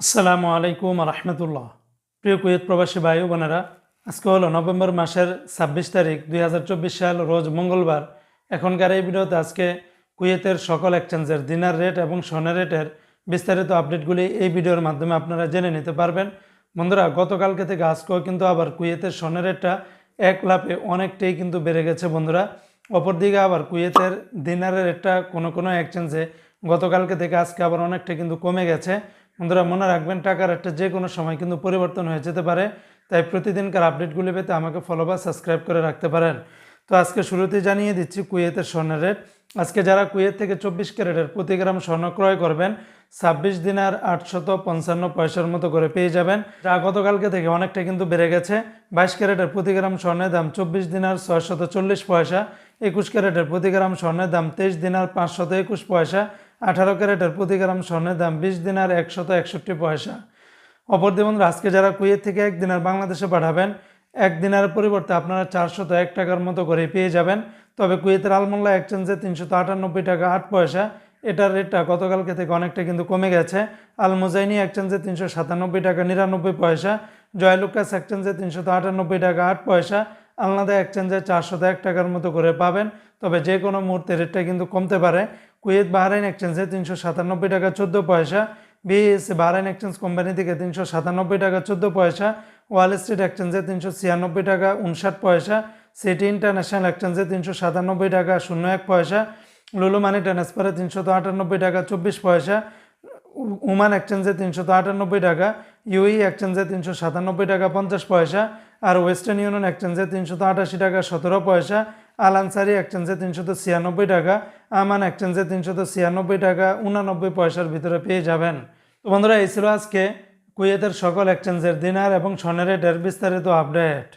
আসসালামু আলাইকুম রহমতুল্লাহ প্রিয় কুয়েত প্রবাসী ভাই বোনেরা, আজকে হলো নভেম্বর মাসের ছাব্বিশ তারিখ, দুই হাজার চব্বিশ সাল, রোজ মঙ্গলবার। এখনকার এই ভিডিওতে আজকে কুয়েতের সকল এক্সচেঞ্জের দিনার রেট এবং সোনার রেটের বিস্তারিত আপডেটগুলি এই ভিডিওর মাধ্যমে আপনারা জেনে নিতে পারবেন। বন্ধুরা, গতকালকে থেকে আজকেও কিন্তু আবার কুয়েতের সোনার রেটটা এক লাফে অনেকটাই কিন্তু বেড়ে গেছে বন্ধুরা। অপরদিকে আবার কুয়েতের দিনারের রেটটা কোনো কোনো এক্সচেঞ্জে গতকালকে থেকে আজকে আবার অনেকটা কিন্তু কমে গেছে। বন্ধুরা, মনে রাখবেন, টাকার একটা যে কোনো সময় কিন্তু পরিবর্তন হয়ে যেতে পারে। তাই প্রতিদিনকার আপডেটগুলি পেতে আমাকে ফলো বা সাবস্ক্রাইব করে রাখতে পারেন। তো আজকে শুরুতেই জানিয়ে দিচ্ছি কুয়েতের স্বর্ণের রেট। আজকে যারা কুয়েত থেকে চব্বিশ ক্যারেটের প্রতি গ্রাম স্বর্ণ ক্রয় করবেন, ছাব্বিশ দিনার আটশত পঞ্চান্ন পয়সার মতো করে পেয়ে যাবেন। যা গতকালকে থেকে অনেকটা কিন্তু বেড়ে গেছে। বাইশ ক্যারেটের প্রতি গ্রাম স্বর্ণের দাম চব্বিশ দিনার ছয়শত চল্লিশ পয়সা, একুশ ক্যারেটের প্রতি গ্রাম স্বর্ণের দাম তেইশ দিনার পাঁচশত একুশ পয়সা আঠারো ক্যারেটের প্রতি গ্রাম স্বর্ণের দাম বিশ দিনার একশত একষট্টি পয়সা। অপর বন্ধুরা, আজকে যারা কুয়েত থেকে এক দিনার বাংলাদেশে পাঠাবেন, এক দিনের পরিবর্তে আপনারা চারশত এক টাকার মতো করে পেয়ে যাবেন। তবে কুয়েতের আলমোল্লা এক্সচেঞ্জে তিনশত আটানব্বই টাকা আট পয়সা। এটার রেটটা গতকালকে থেকে অনেকটা কিন্তু কমে গেছে। আল মুজাইনি এক্সচেঞ্জে তিনশো সাতানব্বই টাকা নিরানব্বই পয়সা। জয়লুকাস এক্সচেঞ্জে তিনশত আটানব্বই টাকা আট পয়সা। আলনাদা এক্সচেঞ্জে চারশত এক টাকার মতো করে পাবেন। তবে যে কোনো মুহূর্তে রেটটা কিন্তু কমতে পারে। কুয়েত, বাহরাইন এক্সচেঞ্জে তিনশো সাতানব্বই টাকা চোদ্দ পয়সা বিএসসি বাহরাইন এক্সচেঞ্জ কোম্পানি থেকে তিনশো সাতানব্বই টাকা চোদ্দ পয়সা, ওয়াল স্ট্রিট এক্সচেঞ্জে তিনশো ছিয়ানব্বই টাকা উনষাট পয়সা, সিটি ইন্টারন্যাশনাল এক্সচেঞ্জে তিনশো সাতানব্বই টাকা শূন্য এক পয়সা, লুলু মানি ট্রান্সফারে তিনশত আটানব্বই টাকা চব্বিশ পয়সা, উমান এক্সচেঞ্জে তিনশত আটানব্বই টাকা ইউই এক্সচেঞ্জে তিনশো সাতানব্বই টাকা পঞ্চাশ পয়সা, আর ওয়েস্টার্ন ইউনিয়ন এক্সচেঞ্জে তিনশত আটাশি টাকা সতেরো পয়সা আল আনসারি তিনশো তিনশত ছিয়ানব্বই টাকা, আমান একচেঞ্জে তিনশত ছিয়ানব্বই টাকা, উনানব্বই পয়সার ভিতরে পেয়ে যাবেন। তো বন্ধুরা, এই ছিল আজকে কুয়েতের সকল একচেঞ্জের দিনার এবং স্বর্ণের রেটের বিস্তারিত আপডেট